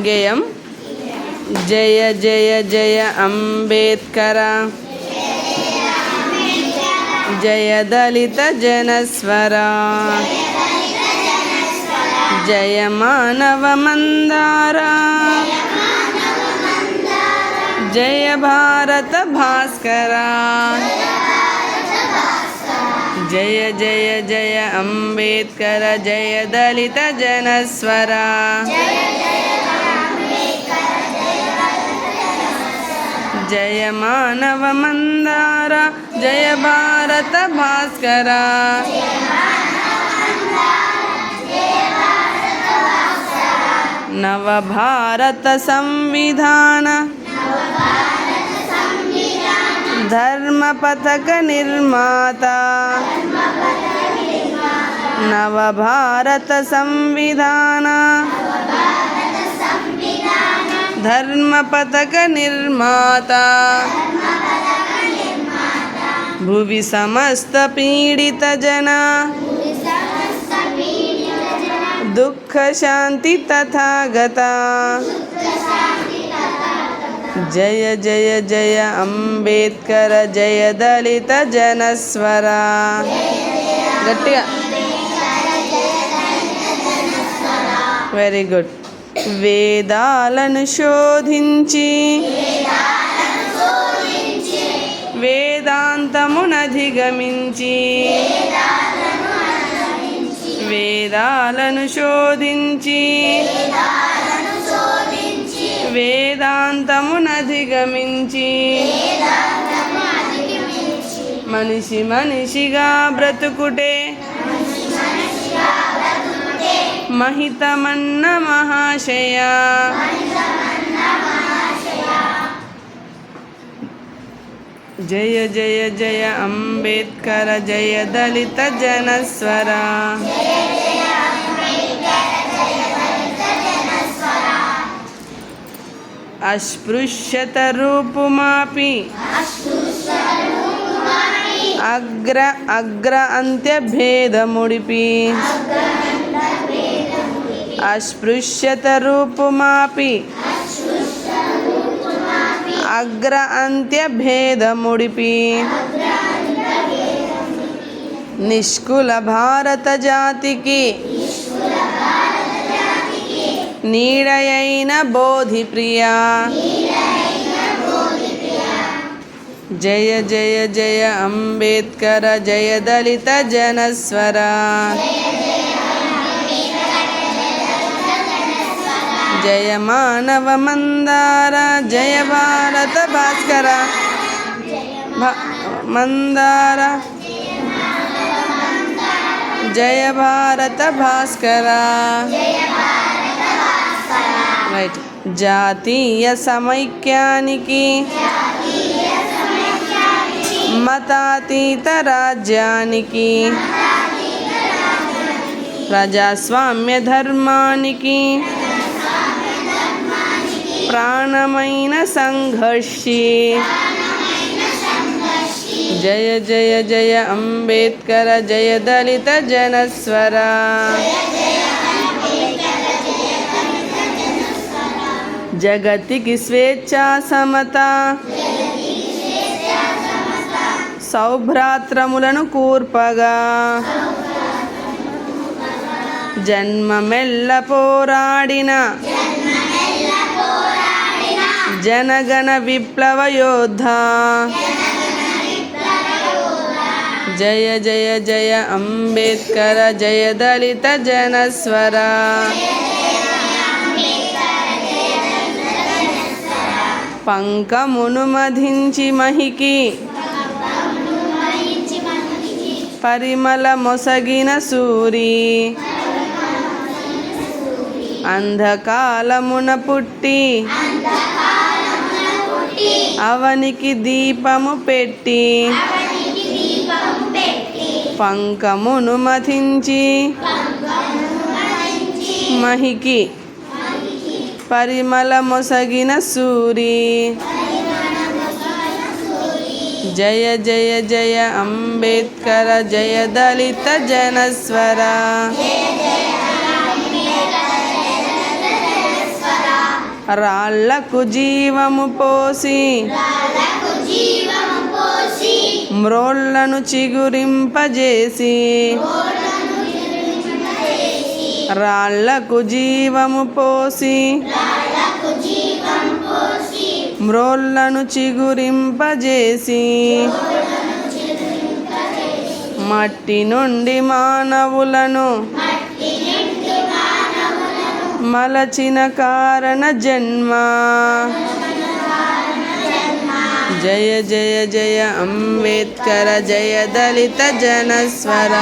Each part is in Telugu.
గేయం జయ జయ జయ అంబేద్కర జయ దళిత జనస్వర జయ మానవ మందార జయ భారత భాస్కర జయ జయ జయ అంబేద్కర జయ దళిత జనస్వర జయ మానవ మందార జయ భారత భాస్కర. నవ భారత సంవిధాన ధర్మ పథక నిర్మాత. నవ భారత సంవిధాన ధర్మ పథక నిర్మాత భువి సమస్త పీడిత జన దుఃఖ శాంతి తథాగత జయ జయ జయ అంబేద్కర జయ వేదాలను శోధించి వేదాంతమునధిగమించి వేదాలను శోధించి వేదాంతమునధిగమించి మనిషి మనిషిగా బ్రతుకుటే మహితమన్న మహాశయ జయ జయ జయ అంబేద్కర జయ దళిత జనస్వర. అస్పృశ్యత రూపుమాపి అగ్ర అగ్ర అస్పృశ్యత రూపుమాపి. అగ్ర అంత్య భేదముడిపి నిష్కుల భారత జాతికి. నీడయైన బోధి ప్రియా జయ జయ జయ అంబేద్కర జయ దళిత జనస్వర. జయ మానవ మందార జయ భారత భాస్కర భ- మందార జయ భారత భాస్కర రైట్ జాతీయ సమైక్యానికి మతాతీత రాజ్యానికి ప్రజాస్వామ్య ధర్మానికి ప్రాణమైన సంఘర్షి. జయ జయ జయ అంబేద్కర జయ దళిత జనస్వర. జగతికి స్వేచ్ఛా సమత. సౌభ్రాత్రములను కూర్పగా. జన్మమెల్ల పోరాడిన జనగణ విప్లవ యోధ జయ జయ జయ అంబేద్కర జయ దళిత జనస్వర. పంకమును మధించి మహికి. పరిమళ మొసగిన సూరి. అంధకాలమున పుట్టి. అవనికి దీపము పెట్టి పంకమును మథించి మహికి పరిమళ మొసగిన సూరి జయ జయ జయ అంబేద్కర జయ దళిత జనస్వర రాళ్ళకు జీవము పోసి మ్రోళ్ళను చిగురింపజేసి రాళ్ళకు జీవము పోసి మ్రోళ్ళను చిగురింపజేసి మట్టి నుండి మానవులను మలచిన కారణ జన్మ. జయ జయ జయ అంబేద్కర జయ దళిత జనస్వర.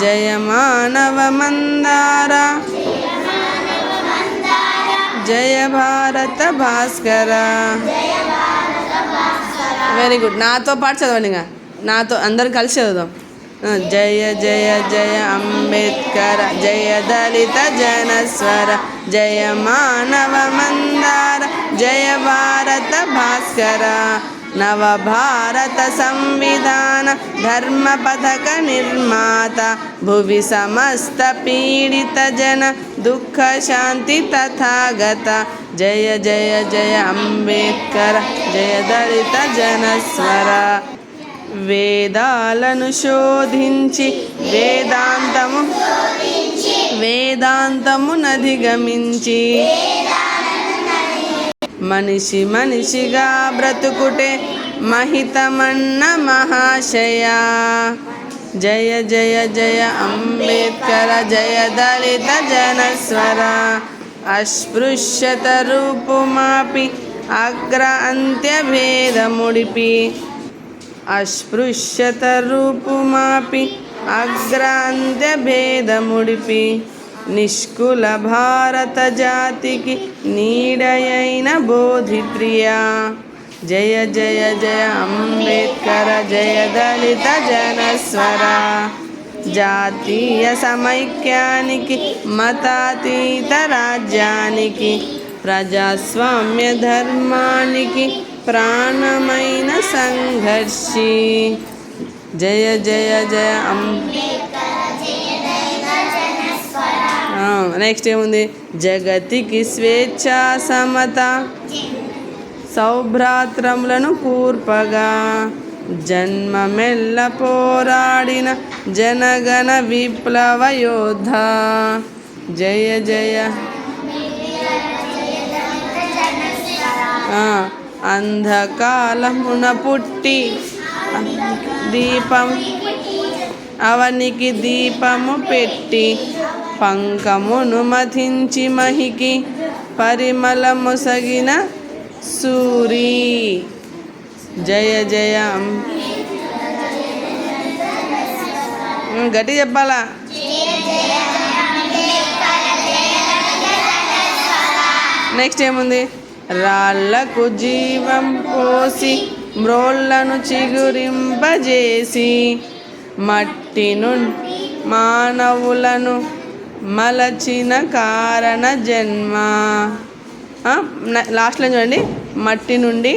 జయ మానవ మందార. జయ భారత భాస్కర. వెరీ గుడ్ నాతో పాటు చదవండి ఇంకా. నాతో అందరు కలిసి చదువుదాం. జయ జయ జయ అంబేద్కర జయ దళిత జనస్వర జయ మానవ మందార జయ భారత భాస్కర నవ భారత సంవిధాన ధర్మ పథక నిర్మాత భువి సమస్త పీడిత జన దుఃఖ శాంతి తథాగత జయ జయ జయ అంబేద్కర జయ దళిత జనస్వర. వేదాలను శోధించి వేదాంతము వేదాంతమునధిగమించి మనిషి మనిషిగా బ్రతుకుటే మహితమన్న మహాశయ. జయ జయ జయ అంబేద్కర జయ దళిత జనస్వర. అస్పృశ్యత రూపుమాపి అగ్ర అంత్యభేదముడిపి. అస్పృశ్యత రూపుమాపి అగ్రాంత్యభేదముడిపి నిష్కుల భారత జాతికి నీడయైన బోధిప్రియ. జయ జయ జయ అంబేద్కర జయ దళిత జనస్వర. జాతీయ సమైక్యానికి మతాతీత రాజ్యానికి ప్రజాస్వామ్య ధర్మానికి ప్రాణమైన సంఘర్షి. జయ జయ జయ అం నెక్స్ట్ ఏముంది? జగతికి స్వేచ్ఛ సమత. సౌభ్రాత్రములను కూర్పగా. జన్మమెల్ల పోరాడిన జనగణ విప్లవ యోధ. జయ జయ. అంధకాలమున పుట్టి దీపం అవనికి దీపము పెట్టి పంకమును మథించి మహికి పరిమళముసగిన సూరి. జయ జయ. గట్టి చెప్పాలా? నెక్స్ట్ ఏముంది? రాళ్ళకు జీవం పోసి మ్రోళ్ళను చిగురింపజేసి మట్టి నుండి మానవులను మలచిన కారణ జన్మ. లాస్ట్లో చూడండి. మట్టి నుండి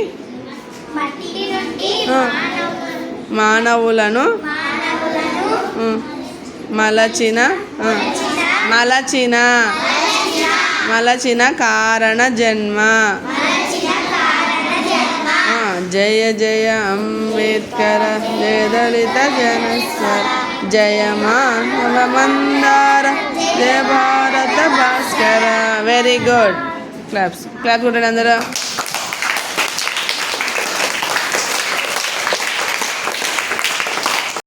మానవులను మలచిన మలచిన మలచిన కారణ జన్మ. జయ జయ అంబేద్కర జయ దళిత జనస్వర జయ మానవ మందార జయ భారత భాస్కర. వెరీ గుడ్ క్లాప్స్ క్లాప్స్ కొట్టండి అందరూ.